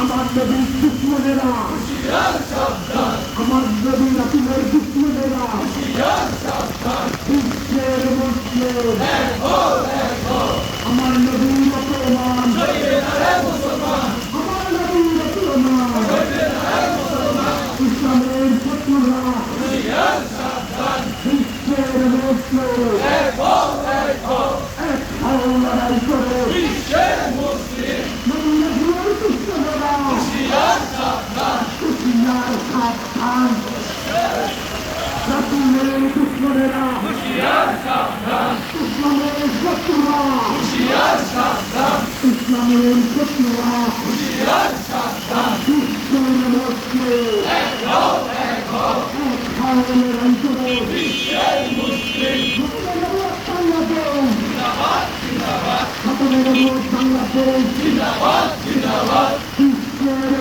আমার নবীর দুশ্মনেরা আমার নবীর রাসুলের দুশ্মনেরা বিশ্বের মধ্যে হাজার সাবধান রাতুলের দুশ্মনেরা ইসলামের শত্রুরা ইসলামের শত্রুরা বিশ্বের মধ্যে খাওয়ানোর অঞ্চলে বাংলাদেশ বিশ্বের